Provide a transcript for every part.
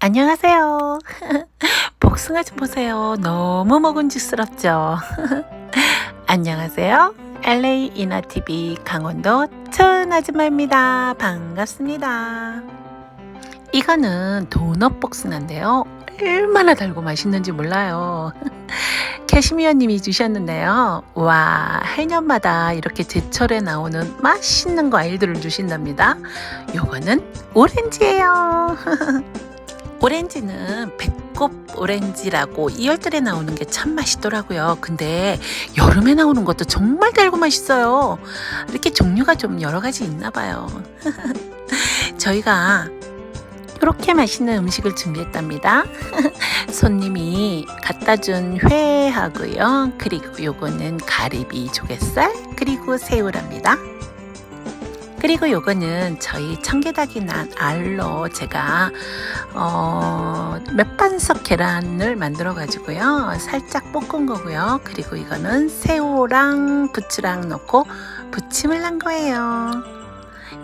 안녕하세요. 복숭아 좀 보세요. 너무 먹음직스럽죠? 안녕하세요. LA 이나TV 강원도 천 아줌마입니다. 반갑습니다. 이거는 도넛 복숭아인데요. 얼마나 달고 맛있는지 몰라요. 캐시미어님이 주셨는데요. 와, 해년마다 이렇게 제철에 나오는 맛있는 과일들을 주신답니다. 요거는 오렌지예요. 오렌지는 배꼽 오렌지라고 2월달에 나오는 게 참 맛있더라고요. 근데 여름에 나오는 것도 정말 달고 맛있어요. 이렇게 종류가 좀 여러 가지 있나 봐요. 저희가 이렇게 맛있는 음식을 준비했답니다. 손님이 갖다 준 회하고요. 그리고 요거는 가리비 조갯살, 그리고 새우랍니다. 그리고 요거는 저희 청계닭이 난 알로 제가 어, 몇반석 계란을 만들어 가지고요. 살짝 볶은 거고요. 그리고 이거는 새우랑 부추랑 넣고 부침을 한 거예요.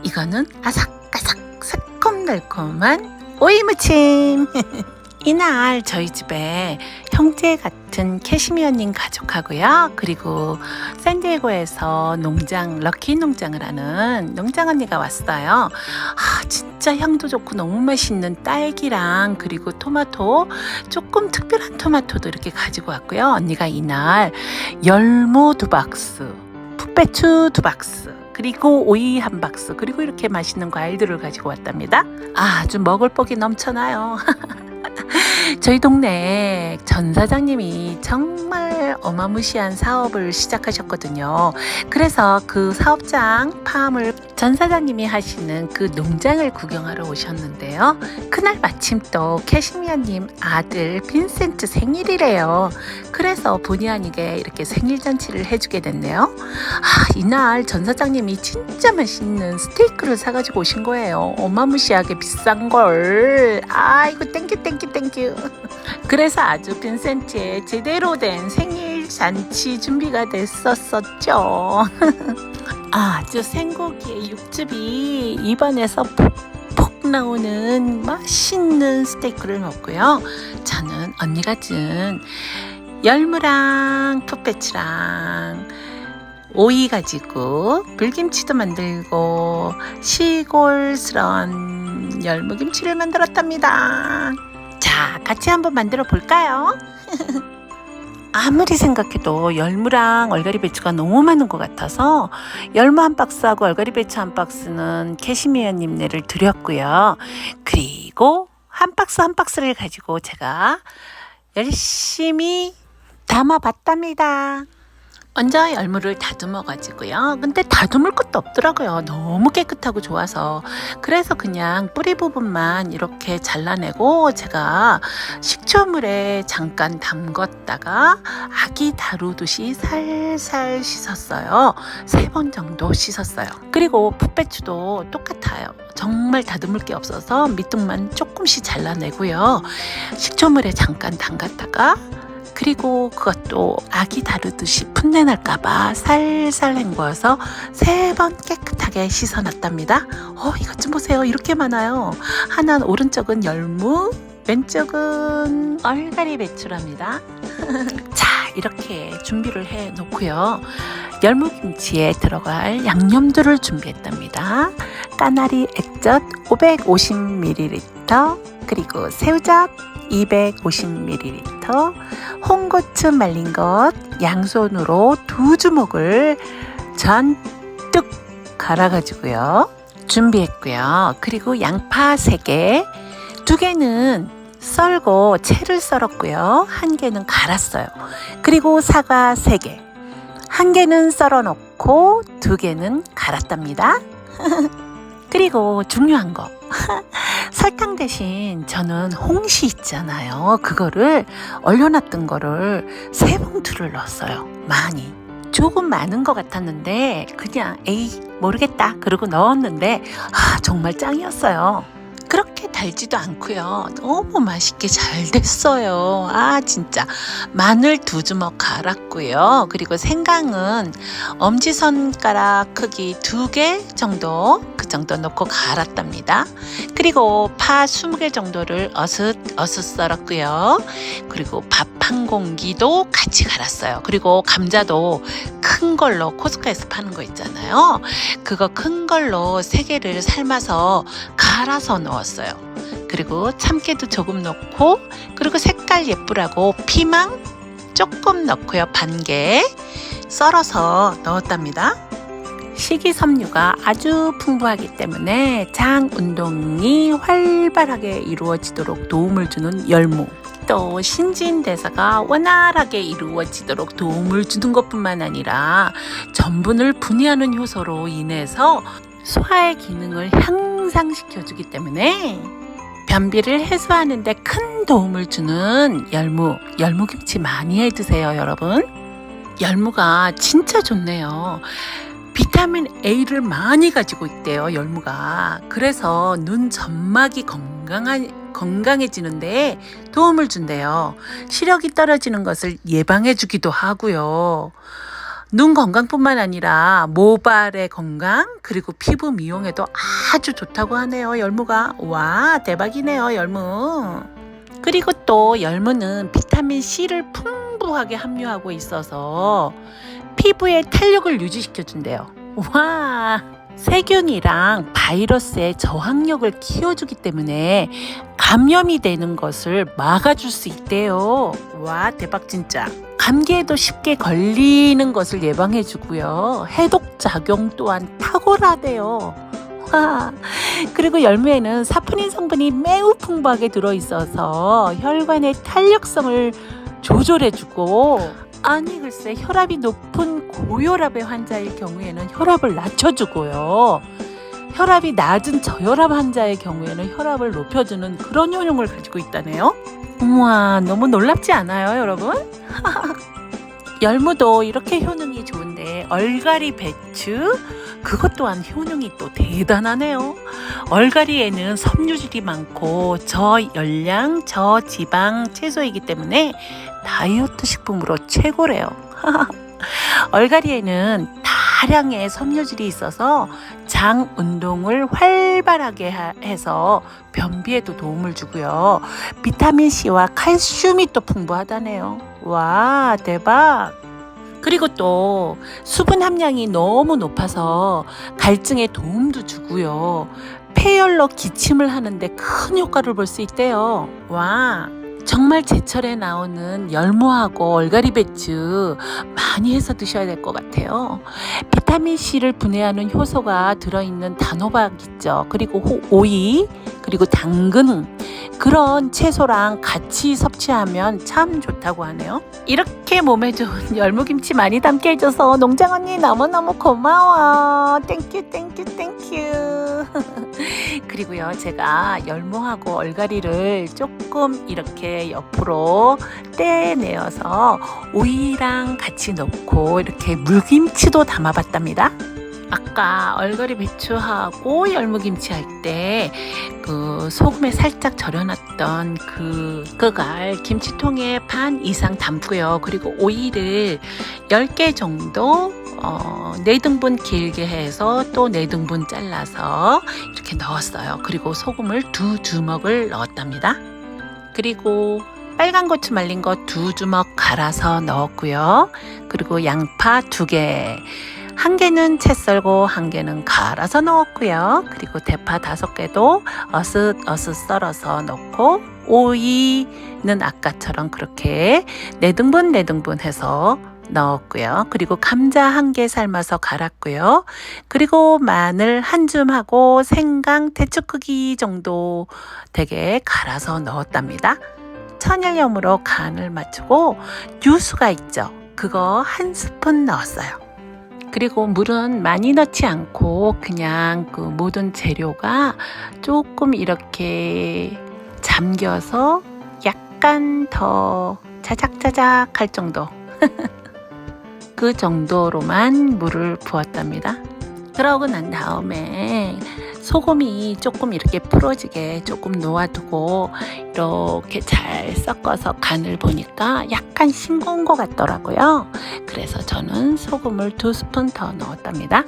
이거는 아삭아삭 새콤달콤한 오이무침. 이날 저희 집에 형제 같은 캐시미어님 가족하고요. 그리고 샌디에고에서 농장, 럭키 농장을 하는 농장 언니가 왔어요. 아, 진짜 향도 좋고 너무 맛있는 딸기랑 그리고 토마토, 조금 특별한 토마토도 이렇게 가지고 왔고요. 언니가 이날 열무 두 박스, 풋배추 두 박스, 그리고 오이 한 박스, 그리고 이렇게 맛있는 과일들을 가지고 왔답니다. 아, 아주 먹을 복이 넘쳐나요. 저희 동네 전 사장님이 정말 어마무시한 사업을 시작하셨거든요. 그래서 그 사업장 팜을 전 사장님이 하시는 그 농장을 구경하러 오셨는데요. 그날 마침 또 캐시미아님 아들 빈센트 생일이래요. 그래서 본의 아니게 이렇게 생일 잔치를 해주게 됐네요. 아, 이날 전 사장님이 진짜 맛있는 스테이크를 사가지고 오신 거예요. 어마무시하게 비싼 걸. 아이고 땡큐 땡큐 땡큐. 그래서 아주 빈센트의 제대로 된 생일 잔치 준비가 됐었었죠. 아주 생고기의 육즙이 입안에서 폭폭 나오는 맛있는 스테이크를 먹고요. 저는 언니가 준 열무랑 풋배추랑 오이 가지고 불김치도 만들고 시골스러운 열무김치를 만들었답니다. 자, 같이 한번 만들어 볼까요? 아무리 생각해도 열무랑 얼갈이 배추가 너무 많은 것 같아서 열무 한 박스하고 얼갈이 배추 한 박스는 캐시미어님네를 드렸고요. 그리고 한 박스 한 박스를 가지고 제가 열심히 담아봤답니다. 먼저 열무를 다듬어 가지고요. 근데 다듬을 것도 없더라고요. 너무 깨끗하고 좋아서. 그래서 그냥 뿌리 부분만 이렇게 잘라내고 제가 식초물에 잠깐 담궜다가 아기 다루듯이 살살 씻었어요. 세 번 정도 씻었어요. 그리고 풋배추도 똑같아요. 정말 다듬을 게 없어서 밑둥만 조금씩 잘라내고요. 식초물에 잠깐 담갔다가 그리고 그것도 아기 다루듯이 풋내 날까봐 살살 헹궈서 세 번 깨끗하게 씻어놨답니다. 어, 이것 좀 보세요. 이렇게 많아요. 하나는 오른쪽은 열무, 왼쪽은 얼갈이 배추랍니다. 자, 이렇게 준비를 해 놓고요. 열무김치에 들어갈 양념들을 준비했답니다. 까나리 액젓 550ml, 그리고 새우젓 250ml, 홍고추 말린 것 양손으로 두 주먹을 잔뜩 갈아가지고요. 준비했고요. 그리고 양파 3개, 두 개는 썰고 채를 썰었고요. 한 개는 갈았어요. 그리고 사과 3개, 한 개는 썰어 놓고 두 개는 갈았답니다. 그리고 중요한 거. 설탕 대신 저는 홍시 있잖아요. 그거를 얼려놨던 거를 세 봉투를 넣었어요. 많이. 조금 많은 것 같았는데 그냥 에이 모르겠다 그러고 넣었는데 아 정말 짱이었어요. 그렇게 달지도 않고요. 너무 맛있게 잘 됐어요. 아 진짜 마늘 두 주먹 갈았고요. 그리고 생강은 엄지손가락 크기 두 개 정도 그 정도 넣고 갈았답니다. 그리고 파 20개 정도를 어슷 어슷 썰었고요. 그리고 밥 한 공기도 같이 갈았어요. 그리고 감자도 큰 걸로 코스코에서 파는 거 있잖아요. 그거 큰 걸로 세 개를 삶아서 갈아서 넣었어요. 그리고 참깨도 조금 넣고 그리고 색깔 예쁘라고 피망 조금 넣고요. 반 개 썰어서 넣었답니다. 식이섬유가 아주 풍부하기 때문에 장 운동이 활발하게 이루어지도록 도움을 주는 열무. 또 신진대사가 원활하게 이루어지도록 도움을 주는 것뿐만 아니라 전분을 분해하는 효소로 인해서 소화의 기능을 향상시켜주기 때문에 변비를 해소하는데 큰 도움을 주는 열무, 열무김치 많이 해 드세요, 여러분. 열무가 진짜 좋네요. 비타민 A를 많이 가지고 있대요, 열무가. 그래서 눈 점막이 건강한 건강해지는데 도움을 준대요. 시력이 떨어지는 것을 예방해 주기도 하고요. 눈 건강뿐만 아니라 모발의 건강 그리고 피부 미용에도 아주 좋다고 하네요. 열무가 와 대박이네요. 열무. 그리고 또 열무는 비타민 C를 풍부하게 함유하고 있어서 피부의 탄력을 유지시켜 준대요. 와 세균이랑 바이러스의 저항력을 키워주기 때문에 감염이 되는 것을 막아줄 수 있대요. 와, 대박 진짜. 감기에도 쉽게 걸리는 것을 예방해주고요. 해독 작용 또한 탁월하대요. 와, 그리고 열무에는 사포닌 성분이 매우 풍부하게 들어있어서 혈관의 탄력성을 조절해주고 아니 글쎄 혈압이 높은 고혈압의 환자일 경우에는 혈압을 낮춰주고요. 혈압이 낮은 저혈압 환자의 경우에는 혈압을 높여주는 그런 효능을 가지고 있다네요. 우와 너무 놀랍지 않아요 여러분? 열무도 이렇게 효능이 좋은데 얼갈이 배추 그것 또한 효능이 또 대단하네요. 얼갈이에는 섬유질이 많고 저열량, 저지방 채소이기 때문에 다이어트 식품으로 최고래요. 얼갈이에는 다량의 섬유질이 있어서 장 운동을 활발하게 하- 해서 변비에도 도움을 주고요. 비타민 C와 칼슘이 또 풍부하다네요. 와, 대박! 그리고 또 수분 함량이 너무 높아서 갈증에 도움도 주고요. 폐열로 기침을 하는데 큰 효과를 볼 수 있대요. 와. 정말 제철에 나오는 열무하고 얼갈이 배추 많이 해서 드셔야 될 것 같아요. 비타민 C를 분해하는 효소가 들어있는 단호박 있죠. 그리고 호- 오이, 그리고 당근 그런 채소랑 같이 섭취하면 참 좋다고 하네요. 이렇게 몸에 좋은 열무김치 많이 담게 해줘서 농장 언니 너무너무 고마워. 땡큐 땡큐 땡큐. 그리고요 제가 열무하고 얼갈이를 조금 이렇게 옆으로 떼내어서 오이랑 같이 넣고 이렇게 물김치도 담아봤답니다. 아까 얼갈이 배추하고 열무김치 할 때 그 소금에 살짝 절여놨던 그 그갈 김치통에 반 이상 담고요. 그리고 오이를 10개 정도 어, 4등분 길게 해서 또 4등분 잘라서 이렇게 넣었어요. 그리고 소금을 두 주먹을 넣었답니다. 그리고 빨간 고추 말린 거 두 주먹 갈아서 넣었고요. 그리고 양파 두 개. 한 개는 채 썰고 한 개는 갈아서 넣었고요. 그리고 대파 다섯 개도 어슷 어슷 썰어서 넣고 오이는 아까처럼 그렇게 네 등분 네 등분 해서 넣었고요. 그리고 감자 한 개 삶아서 갈았고요. 그리고 마늘 한 줌 하고 생강 대추 크기 정도 되게 갈아서 넣었답니다. 천일염으로 간을 맞추고 유수가 있죠. 그거 한 스푼 넣었어요. 그리고 물은 많이 넣지 않고 그냥 그 모든 재료가 조금 이렇게 잠겨서 약간 더 자작자작 할 정도. 그 정도로만 물을 부었답니다. 그러고 난 다음에 소금이 조금 이렇게 풀어지게 조금 놓아두고 이렇게 잘 섞어서 간을 보니까 약간 싱거운 것 같더라고요. 그래서 저는 소금을 두 스푼 더 넣었답니다.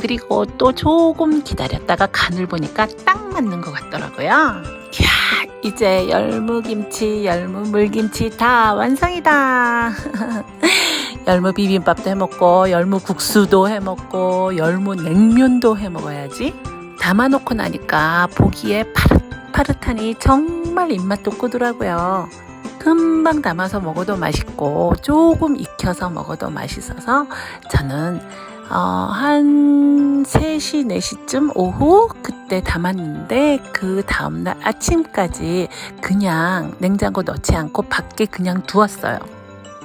그리고 또 조금 기다렸다가 간을 보니까 딱 맞는 것 같더라고요. 이야, 이제 열무김치, 열무물김치 다 완성이다. 열무 비빔밥도 해 먹고, 열무 국수도 해 먹고, 열무 냉면도 해 먹어야지. 담아놓고 나니까 보기에 파릇파릇하니 정말 입맛 돋고더라고요. 금방 담아서 먹어도 맛있고 조금 익혀서 먹어도 맛있어서 저는 어, 한 3시, 4시쯤 오후 그때 담았는데 그 다음날 아침까지 그냥 냉장고 넣지 않고 밖에 그냥 두었어요.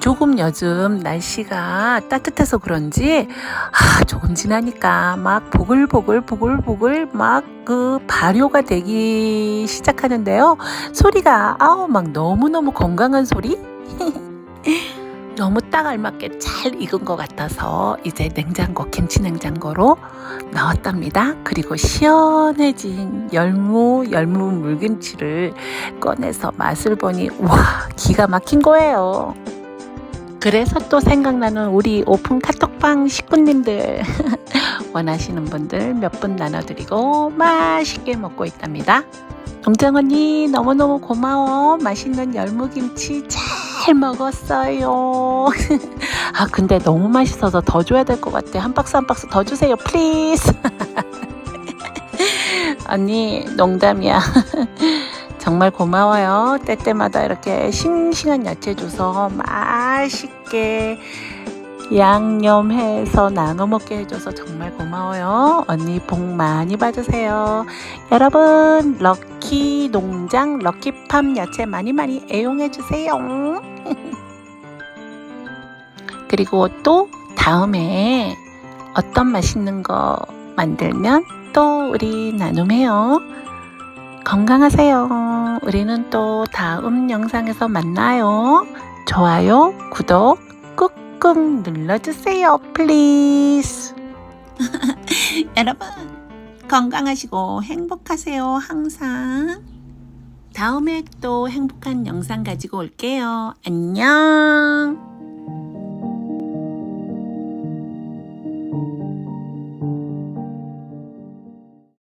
조금 요즘 날씨가 따뜻해서 그런지 아, 조금 지나니까 막 보글보글 보글보글 막 그 발효가 되기 시작하는데요. 소리가 아우 막 너무너무 건강한 소리? 너무 딱 알맞게 잘 익은 것 같아서 이제 냉장고 김치 냉장고로 넣었답니다. 그리고 시원해진 열무 열무 물김치를 꺼내서 맛을 보니 와 기가 막힌 거예요. 그래서 또 생각나는 우리 오픈 카톡방 식구님들 원하시는 분들 몇 분 나눠드리고 맛있게 먹고 있답니다. 동장 언니 너무너무 고마워. 맛있는 열무김치 잘 먹었어요. 아 근데 너무 맛있어서 더 줘야 될 것 같아. 한 박스 한 박스 더 주세요, 플리즈. 언니 농담이야. 정말 고마워요. 때때마다 이렇게 싱싱한 야채 줘서 맛있게 양념해서 나눠 먹게 해줘서 정말 고마워요. 언니 복 많이 받으세요. 여러분 럭키 농장 럭키팜 야채 많이 많이 애용해 주세요. 그리고 또 다음에 어떤 맛있는 거 만들면 또 우리 나눔해요. 건강하세요. 우리는 또 다음 영상에서 만나요. 좋아요, 구독 꾹꾹 눌러주세요, 플리즈. 여러분, 건강하시고 행복하세요, 항상. 다음에 또 행복한 영상 가지고 올게요. 안녕.